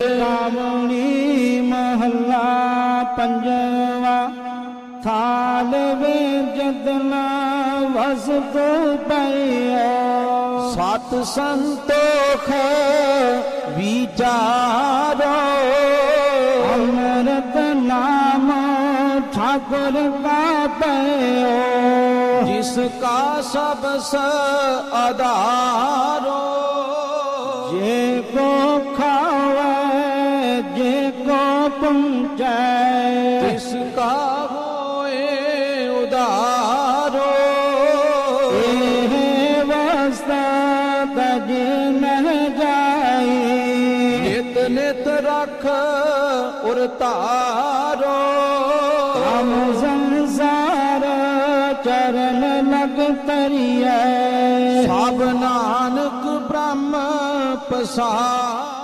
ਰਾਵਣੀ ਮਹੱਲਾ ਪੰਜਵਾ ਥਾਲ ਵੇ ਜਦਨਾ ਵਸ ਤੋ ਪਈਓ ਸਤ ਸੰਤੋਖ ਵਿਚਾਰੋ ਅਮਰਤ ਨਾਮ ਠਾਕੁਰ ਕਾ ਪਈਓ। ਜਿਸ ਕਾ ਸਬਸ ਆਧਾਰੋ ਜੇ ਕੋ ਖਾਵੇ मुझे को पहुँचाए इसका होए उदारो। ये तज न जाए। नित नित रख उतारो हम संसार चरण लग तरिए सब नानक ब्रह्म पसार